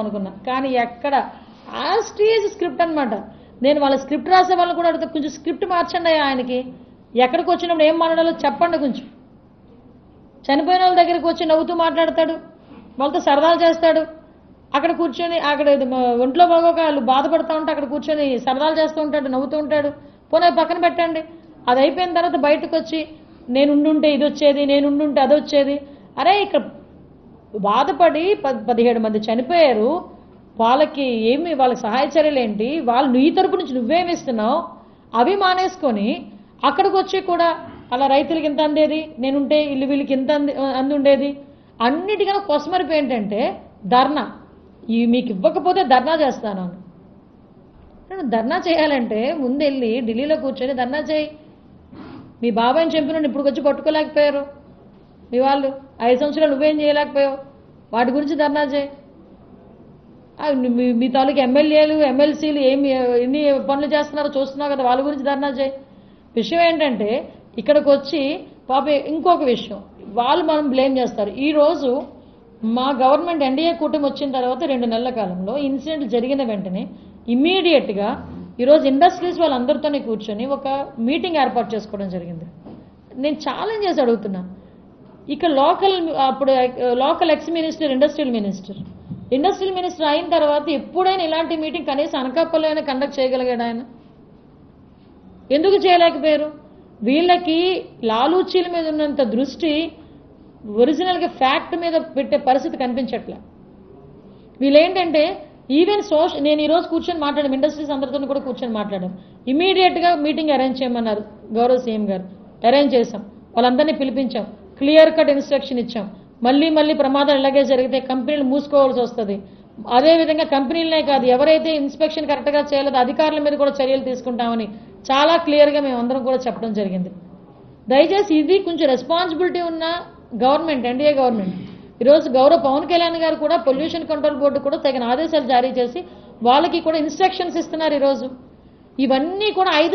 అనుకున్నా. కానీ ఎక్కడ? ఆ స్టేజ్ స్క్రిప్ట్ అనమాట నేను వాళ్ళ స్క్రిప్ట్ రాసే వాళ్ళని కూడా అడిగితే కొంచెం స్క్రిప్ట్ మార్చండి ఆయనకి. ఎక్కడికి వచ్చినప్పుడు ఏం మాట్లాడాలో చెప్పండి కొంచెం. చనిపోయిన వాళ్ళ దగ్గరికి వచ్చి నవ్వుతూ మాట్లాడతాడు. వాళ్ళతో సరదాలు చేస్తాడు. అక్కడ కూర్చొని అక్కడ ఒంట్లో బాగోక వాళ్ళు బాధపడుతూ ఉంటే అక్కడ కూర్చొని సరదాలు చేస్తూ ఉంటాడు నవ్వుతూ ఉంటాడు. పోనీ పక్కన పెట్టండి. అది అయిపోయిన తర్వాత బయటకు వచ్చి నేను ఉండుంటే ఇది వచ్చేది నేను ఉండుంటే అది వచ్చేది. అరే ఇక్కడ బాధపడి ప- పదిహేడు మంది చనిపోయారు. వాళ్ళకి ఏమి వాళ్ళ సహాయ చర్యలు ఏంటి? వాళ్ళు నీ తరపు నుంచి నువ్వేమిస్తున్నావు అవి మానేసుకొని అక్కడికి వచ్చి కూడా అలా రైతులకి ఇంత అందేది? నేనుంటే ఇల్లు వీళ్ళకి ఇంత అంది అంది ఉండేది అన్నిటికన్నా కొసమరిపు ఏంటంటే ధర్నా. ఈ మీకు ఇవ్వకపోతే ధర్నా చేస్తాను అని. నేను ధర్నా చేయాలంటే ముందు వెళ్ళి ఢిల్లీలో కూర్చొని ధర్నా చేయి. మీ బాబాయ్ని చంపిన ఇప్పుడు వచ్చి పట్టుకోలేకపోయారు. మీ వాళ్ళు ఐదు సంవత్సరాలు నువ్వేం చేయలేకపోయావు? వాటి గురించి ధర్నా చేయి. మీ మీ తాలూకు ఎమ్మెల్యేలు ఎమ్మెల్సీలు ఏమి ఎన్ని పనులు చేస్తున్నారో చూస్తున్నావు కదా వాళ్ళ గురించి ధర్నా చేయి. విషయం ఏంటంటే ఇక్కడికి వచ్చి పాప ఇంకొక విషయం. వాళ్ళు మనం బ్లేమ్ చేస్తారు. ఈరోజు మా గవర్నమెంట్ ఎన్డీఏ కూటమి వచ్చిన తర్వాత రెండు నెలల కాలంలో ఇన్సిడెంట్ జరిగిన వెంటనే ఇమ్మీడియట్గా ఈరోజు ఇండస్ట్రీస్ వాళ్ళందరితోనే కూర్చొని ఒక మీటింగ్ ఏర్పాటు చేసుకోవడం జరిగింది. నేను ఛాలెంజ్ చేసి అడుగుతున్నాను ఇక్కడ లోకల్ అప్పుడు local ex minister industrial minister. Industrial minister అయిన తర్వాత ఎప్పుడైనా ఇలాంటి మీటింగ్ కనీసం అనకాపల్లి అయినా కండక్ట్ చేయగలిగాడు ఆయన? ఎందుకు చేయలేకపోయారు? వీళ్ళకి లాలూచీల మీద ఉన్నంత దృష్టి ఒరిజినల్గా ఫ్యాక్ట్ మీద పెట్టే పరిస్థితి కనిపించట్లే. వీళ్ళేంటంటే ఈవెన్ సోషల్ నేను ఈరోజు కూర్చొని మాట్లాడాను ఇండస్ట్రీస్ అందరితో కూడా కూర్చొని మాట్లాడాను. ఇమీడియట్గా మీటింగ్ అరేంజ్ చేయమన్నారు గౌరవ సీఎం గారు. అరేంజ్ చేశాం. వాళ్ళందరినీ పిలిపించాం. క్లియర్ కట్ ఇన్స్ట్రక్షన్ ఇచ్చాం. మళ్ళీ మళ్ళీ ప్రమాదం ఇలాగే జరిగితే కంపెనీలు మూసుకోవాల్సి వస్తుంది. అదేవిధంగా కంపెనీలనే కాదు ఎవరైతే ఇన్స్పెక్షన్ కరెక్ట్గా చేయలేదో అధికారుల మీద కూడా చర్యలు తీసుకుంటామని చాలా క్లియర్గా మేము అందరం కూడా చెప్పడం జరిగింది. దయచేసి ఇది కొంచెం రెస్పాన్సిబిలిటీ ఉన్న గవర్నమెంట్ ఎన్డీఏ గవర్నమెంట్. ఈరోజు గౌరవ పవన్ కళ్యాణ్ గారు కూడా పొల్యూషన్ కంట్రోల్ బోర్డు కూడా తగిన ఆదేశాలు జారీ చేసి వాళ్ళకి కూడా ఇన్స్ట్రక్షన్స్ ఇస్తున్నారు ఈరోజు. ఇవన్నీ కూడా ఐదు